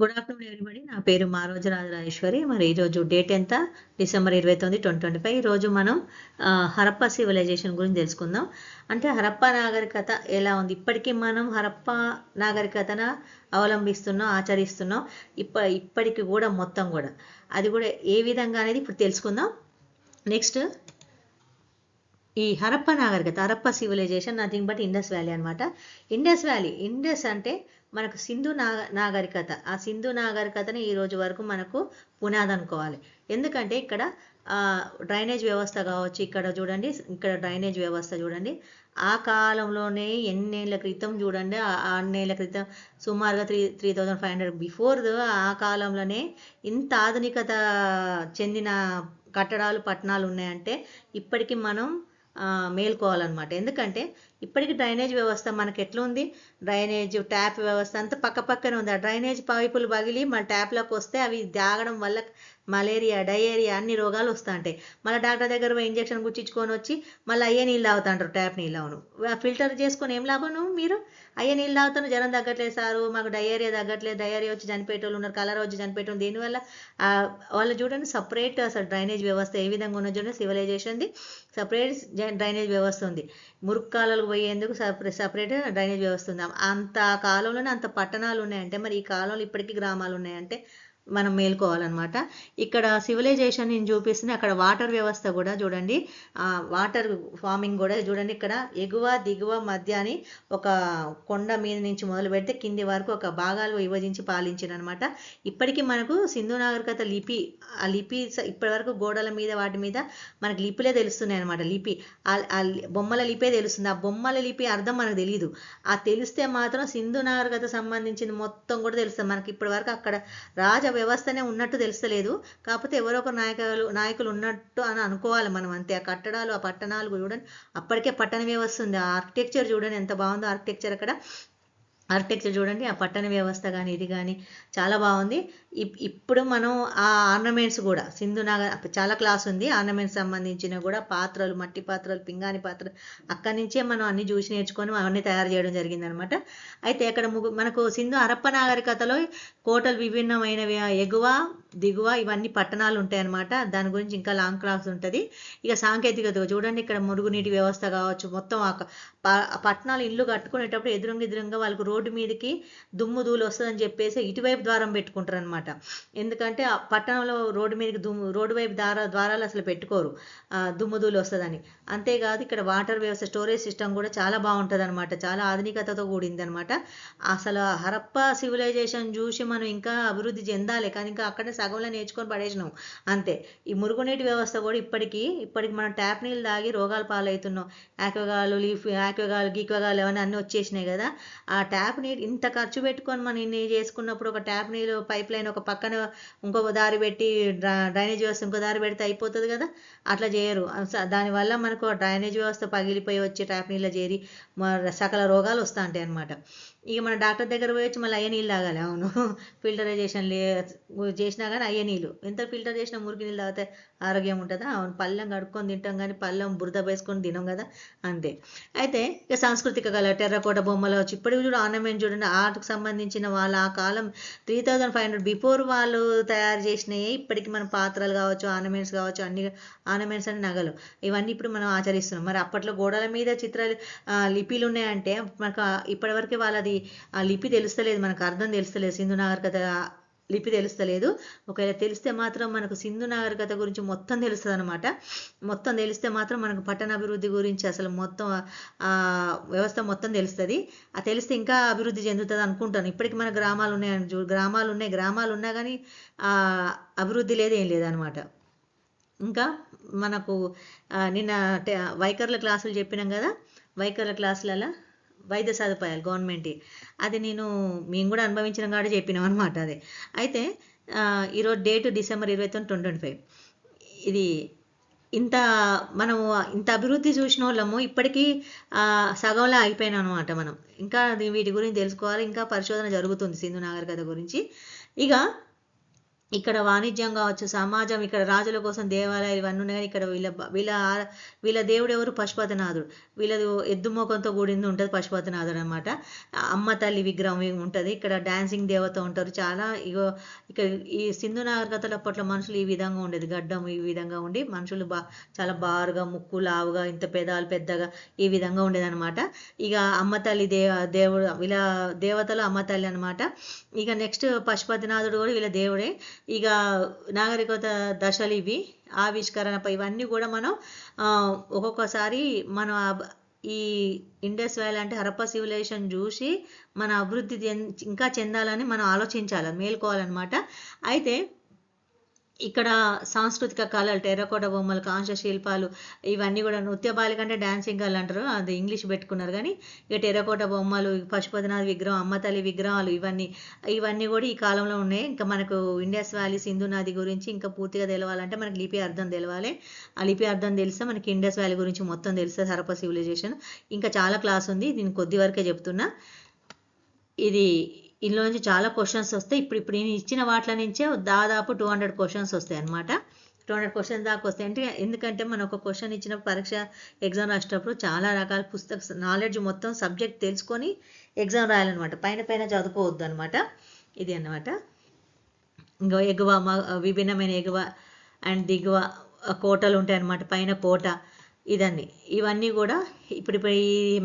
Good afternoon everybody నా పేరు మారోజు రాజరాజేశ్వరి. మరి ఈరోజు డేట్ ఎంత? డిసెంబర్ ఇరవై తొమ్మిది ట్వంటీ ట్వంటీ ఫైవ్ ఈరోజు మనం హరప్ప సివిలైజేషన్ గురించి తెలుసుకుందాం. అంటే హరప్పా నాగరికత ఎలా ఉంది? ఇప్పటికీ మనం హరప్పా నాగరికతను అవలంబిస్తున్నాం ఆచరిస్తున్నాం. ఇప్ప ఇప్పటికి కూడా మొత్తం కూడా. అది కూడా ఏ విధంగా అనేది ఇప్పుడు తెలుసుకుందాం. నెక్స్ట్ ఈ హరప్ప నాగరికత Harappa civilisation nothing but Indus valley అనమాట ఇండస్ వ్యాలీ ఇండస్ అంటే మనకు సింధు నాగ నాగరికత ఆ సింధు నాగరికతని ఈ రోజు వరకు మనకు పునాది అనుకోవాలి. ఎందుకంటే ఇక్కడ డ్రైనేజ్ వ్యవస్థ కావచ్చు ఇక్కడ చూడండి ఇక్కడ డ్రైనేజ్ వ్యవస్థ చూడండి. ఆ కాలంలోనే ఎన్నేళ్ళ క్రితం చూడండి ఆ అన్నేళ్ళ క్రితం సుమారుగా three three thousand five hundred before ఆ కాలంలోనే ఇంత ఆధునికత చెందిన కట్టడాలు పట్టణాలు ఉన్నాయంటే ఇప్పటికీ మనం మేల్కోవాలన్నమాట. ఎందుకంటే ఇప్పటికి డ్రైనేజ్ వ్యవస్థ మనకి ఎట్లా ఉంది డ్రైనేజ్ ట్యాప్ వ్యవస్థ అంతా పక్క పక్కనే ఉంది. ఆ డ్రైనేజ్ పైపులు పగిలి మన ట్యాప్లోకి వస్తే అవి తాగడం వల్ల మలేరియా డయేరియా అన్ని రోగాలు వస్తూ ఉంటాయి మళ్ళీ డాక్టర్ దగ్గర పోయి ఇంజక్షన్ గుచ్చించుకొని వచ్చి మళ్ళీ అయ్యే నీళ్ళు తాగుతాంటారు ట్యాప్ నీళ్ళు అవును. ఫిల్టర్ చేసుకొని ఏం లాభం నువ్వు మీరు? అయ్యే నీళ్ళు తాగుతాను జ్వరం తగ్గట్లేదు సారు మాకు డయేరియా తగ్గట్లేదు డయేరియా వచ్చి చనిపోయేటోళ్ళు ఉన్నారు కలర్ వచ్చి చనిపోయేటోళ్ళు దీనివల్ల వాళ్ళు చూడండి సపరేట్ అసలు డ్రైనేజ్ వ్యవస్థ ఏ విధంగా ఉన్నా చూడండి సివిలైజేషన్ది సపరేట్ డ్రైనేజ్ వ్యవస్థ ఉంది. మురుగు కాలువలకు పోయేందుకు సపరేట్ సపరేట్ డ్రైనేజ్ వ్యవస్థ ఉంది. అంత కాలంలోనే అంత పట్టణాలు ఉన్నాయంటే మరి ఈ కాలంలో ఇప్పటికీ గ్రామాలు ఉన్నాయంటే మనం మేల్కోవాలన్నమాట. ఇక్కడ సివిలైజేషన్ నేను చూపిస్తుంది. అక్కడ వాటర్ వ్యవస్థ కూడా చూడండి. ఆ వాటర్ ఫార్మింగ్ కూడా చూడండి. ఇక్కడ ఎగువ దిగువ మధ్య అని ఒక కొండ మీద నుంచి మొదలు పెడితే కింది వరకు ఒక భాగాలు విభజించి పాలించిన అనమాట ఇప్పటికీ మనకు సింధు నాగరికత లిపి ఆ లిపి ఇప్పటి వరకు గోడల మీద వాటి మీద మనకి లిపిలే తెలుస్తున్నాయి అనమాట లిపి. ఆ బొమ్మల లిపే తెలుస్తుంది. ఆ బొమ్మల లిపి అర్థం మనకు తెలియదు ఆ తెలిస్తే మాత్రం సింధు నాగరికత సంబంధించిన మొత్తం కూడా తెలుస్తుంది. మనకి ఇప్పటి వరకు అక్కడ రాజ వ్యవస్థనే ఉన్నట్టు తెలుస్తలేదు. కాకపోతే ఎవరో ఒక నాయకులు నాయకులు ఉన్నట్టు అని అనుకోవాలి మనం అంతే. ఆ కట్టడాలు ఆ పట్టణాలు చూడండి. అప్పటికే పట్టణ వ్యవస్థ ఉంది. ఆ ఆర్కిటెక్చర్ చూడండి ఎంత బాగుందో ఆర్కిటెక్చర్ అక్కడ. ఆర్కిటెక్చర్ చూడండి ఆ పట్టణ వ్యవస్థ కానీ ఇది కానీ చాలా బాగుంది. ఇప్- ఇప్పుడు మనం ఆ ఆర్నమెంట్స్ కూడా సింధు నాగ చాలా క్లాస్ ఉంది. ఆర్నమెంట్స్ సంబంధించిన కూడా పాత్రలు మట్టి పాత్రలు పింగాణి పాత్రలు అక్కడి నుంచే మనం అన్ని చూసి నేర్చుకొని అవన్నీ తయారు చేయడం జరిగిందనమాట. అయితే అక్కడ ముగ్గు మనకు సింధు హరప్ప నాగరికతలో కోటలు విభిన్నమైనవి ఎగువ దిగువ ఇవన్నీ పట్టణాలు ఉంటాయన్నమాట. దాని గురించి ఇంకా లాంగ్ క్లాస్ ఉంటుంది. ఇక సాంకేతికత చూడండి ఇక్కడ మురుగునీటి వ్యవస్థ కావచ్చు మొత్తం ఆ పట్టణాలు ఇల్లు కట్టుకునేటప్పుడు ఎదురుంగా ఎదురుంగా వాళ్ళకు రోడ్డు మీదకి దుమ్ము ధూళి వస్తుందని చెప్పేసి ఇటువైపు ద్వారం పెట్టుకుంటారు అనమాట ఎందుకంటే ఆ పట్టణంలో రోడ్డు మీదకి దుమ్ము రోడ్డు వైపు దార ద్వారాలు అసలు పెట్టుకోరు. దుమ్ము దూలు వస్తుందని. అంతేకాదు ఇక్కడ వాటర్ వ్యవస్థ స్టోరేజ్ సిస్టమ్ కూడా చాలా బాగుంటుంది అనమాట చాలా ఆధునికతతో కూడింది అనమాట అసలు హరప్ప సివిలైజేషన్ చూసి మనం ఇంకా అభివృద్ధి చెందాలి కానీ ఇంకా అక్కడే సగంలో నేర్చుకొని పడేసినాం. అంతే. ఈ మురుగునీటి వ్యవస్థ కూడా ఇప్పటికీ ఇప్పటికి మనం ట్యాప్ నీళ్ళు తాగి రోగాలు పాలవుతున్నాం. యాక్వగాలు లీఫ్ యాక్వగాలు గీక్వగాలు అవన్నీ అన్నీ వచ్చేసినాయి కదా. ఆ ట్యాప్ నీరు ఇంత ఖర్చు పెట్టుకొని మనం ఇన్ని చేసుకున్నప్పుడు ఒక ట్యాప్ నీళ్ళు పైప్ లైన్ ఒక పక్కన ఇంకో దారి పెట్టి డ్రైనేజ్ వ్యవస్థ ఇంకో దారి పెడితే అయిపోతుంది కదా. అట్లా చేయరు. దానివల్ల మనకు ఆ డ్రైనేజ్ వ్యవస్థ పగిలిపోయి వచ్చి ట్యాప్ నీళ్ళ చేరి సకల రోగాలు వస్తూ ఉంటాయి అన్నమాట ఇక మన డాక్టర్ దగ్గర పోయి వచ్చి మళ్ళీ అయ్యే నీళ్ళు తాగాలి. అవును. ఫిల్టరైజేషన్ లే చేసినా కానీ అయ్యే నీళ్ళు. ఎంత ఫిల్టర్ చేసినా మురికి నీళ్ళు తాగితే ఆరోగ్యం ఉంటుందా? అవును. పళ్ళెం కడుక్కొని తింటాం కానీ పళ్ళెం బురద వేసుకొని తినం కదా? అంతే. అయితే ఇక సాంస్కృతిక కళ టెర్రకోట బొమ్మలు వచ్చి ఇప్పటికి చూడ ఆర్నమెంట్ చూడండి. ఆర్ట్కి సంబంధించిన వాళ్ళ ఆ కాలం three thousand five hundred before వాళ్ళు తయారు చేసినవి ఇప్పటికి మన పాత్రలు కావచ్చు ఆర్నమెంట్స్ కావచ్చు అన్ని ఆర్నమెంట్స్ అని నగలు. ఇవన్నీ ఇప్పుడు మనం ఆచరిస్తున్నాం. మరి అప్పట్లో గోడల మీద చిత్రాలు లిపిలు ఉన్నాయంటే మనకు ఇప్పటివరకు వాళ్ళది ఆ లిపి తెలుస్తలేదు మనకు అర్థం తెలుస్తలేదు. సింధు నాగరికత లిపి తెలుస్తలేదు. ఒకవేళ తెలిస్తే మాత్రం మనకు సింధు నాగరికత గురించి మొత్తం తెలుస్తుంది అనమాట మొత్తం తెలిస్తే మాత్రం మనకు పట్టణాభివృద్ధి గురించి అసలు మొత్తం వ్యవస్థ మొత్తం తెలుస్తుంది. ఆ తెలిస్తే ఇంకా అభివృద్ధి చెందుతుంది అనుకుంటాను. ఇప్పటికి మన గ్రామాలు ఉన్నాయి చూ గ్రామాలు ఉన్నాయి గ్రామాలు ఉన్నా కానీ అభివృద్ధి లేదు ఏం లేదనమాట ఇంకా మనకు నిన్న టె- క్లాసులు చెప్పినాం కదా? వైకర్ల క్లాసులలో వైద్య సదుపాయాలు గవర్నమెంట్ అది నేను మేము కూడా అనుభవించిన కాడ చెప్పినాం అనమాట అది. అయితే ఈరోజు డేట్ డిసెంబర్ ఇరవై తొమ్మిది ట్వంటీ ట్వంటీ ఫైవ్. ఇది ఇంత మనము ఇంత అభివృద్ధి చూసిన వాళ్ళము ఇప్పటికీ సగంలో ఆగిపోయినాం అనమాట మనం. ఇంకా వీటి గురించి తెలుసుకోవాలి. ఇంకా పరిశోధన జరుగుతుంది సింధు నాగరికత గురించి. ఇక ఇక్కడ వాణిజ్యం కావచ్చు సమాజం ఇక్కడ రాజుల కోసం దేవాలయాలు ఇవన్నీ ఉన్నాయి కానీ ఇక్కడ వీళ్ళ వీళ్ళ వీళ్ళ దేవుడు ఎవరు? పశుపతినాథుడు. వీళ్ళది ఎద్దు మోకంతో కూడింది ఉంటుంది పశుపతినాథుడు అనమాట అమ్మ తల్లి విగ్రహం ఉంటుంది. ఇక్కడ డాన్సింగ్ దేవత ఉంటారు. చాలా ఇగో ఇక్కడ ఈ సింధు నాగరికతలో అప్పట్లో మనుషులు ఈ విధంగా ఉండేది. గడ్డం ఈ విధంగా ఉండి మనుషులు బా చాలా బారుగా ముక్కు లావుగా ఇంత పెదాలు పెద్దగా ఈ విధంగా ఉండేదన్నమాట ఇక అమ్మ తల్లి దేవ దేవుడు వీళ్ళ దేవతలు అమ్మ తల్లి అనమాట ఇక నెక్స్ట్ పశుపతినాథుడు కూడా వీళ్ళ దేవుడే. ఇక నాగరికత దశలు ఇవి. ఆవిష్కరణపై ఇవన్నీ కూడా మనం ఒక్కొక్కసారి మనం ఈ ఇండస్ వ్యాలీ అంటే హరప్ప సివిలైజేషన్ చూసి మన అభివృద్ధి ఇంకా చెందాలని మనం ఆలోచించాలి మేల్కోవాలన్నమాట. అయితే ఇక్కడ సాంస్కృతిక కళలు టెర్రకోట బొమ్మలు కాంస్య శిల్పాలు ఇవన్నీ కూడా నృత్య బాలిక అంటే డాన్సింగ్ కళ అంటారు. అది ఇంగ్లీష్ పెట్టుకున్నారు కానీ ఇక టెర్రకోట బొమ్మలు పశుపతినాథ్ విగ్రహం అమ్మతల్లి విగ్రహాలు ఇవన్నీ ఇవన్నీ కూడా ఈ కాలంలో ఉన్నాయి. ఇంకా మనకు ఇండియాస్ వ్యాలీ సింధు నది గురించి ఇంకా పూర్తిగా తెలవాలంటే మనకి లిపి అర్థం తెలవాలి. ఆ లిపి అర్థం తెలిస్తే మనకి ఇండియాస్ వ్యాలీ గురించి మొత్తం తెలుస్తుంది హరప్ప సివిలైజేషన్ ఇంకా చాలా క్లాస్ ఉంది దీని కొద్ది వరకే చెప్తున్నా. ఇది ఇందులో నుంచి చాలా క్వశ్చన్స్ వస్తాయి. ఇప్పుడు ఇప్పుడు నేను ఇచ్చిన వాటిల నుంచే దాదాపు టూ హండ్రెడ్ క్వశ్చన్స్ వస్తాయి అనమాట టూ హండ్రెడ్ క్వశ్చన్స్ దాకా వస్తాయి. అంటే ఎందుకంటే మనం ఒక క్వశ్చన్ ఇచ్చిన పరీక్ష ఎగ్జామ్ రాసేటప్పుడు చాలా రకాల పుస్తక నాలెడ్జ్ మొత్తం సబ్జెక్ట్ తెలుసుకొని ఎగ్జామ్ రాయాలన్నమాట. పైన పైన చదువుకోవద్దు అనమాట ఇది అన్నమాట. ఇంకా ఎగువ మ- విభిన్నమైన ఎగువ అండ్ దిగువ కోటలు ఉంటాయి అన్నమాట పైన కోట. ఇదన్నీ ఇవన్నీ కూడా ఇప్పుడు ఇప్పుడు ఈ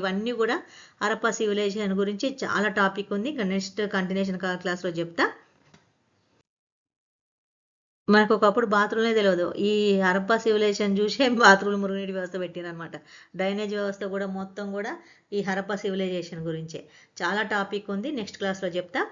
ఇవన్నీ కూడా హరప్ప సివిలైజేషన్ గురించి చాలా టాపిక్ ఉంది. ఇంకా నెక్స్ట్ కంటిన్యూషన్ క్లాస్లో చెప్తా. మనకు ఒకప్పుడు బాత్రూమ్లే తెలియదు ఈ హరప్ప సివిలైజేషన్ చూసే బాత్రూమ్ మురుగునీటి వ్యవస్థ పెట్టిరనమాట డ్రైనేజ్ వ్యవస్థ కూడా మొత్తం కూడా ఈ హరప్ప సివిలైజేషన్ గురించే. చాలా టాపిక్ ఉంది. నెక్స్ట్ క్లాస్లో చెప్తా.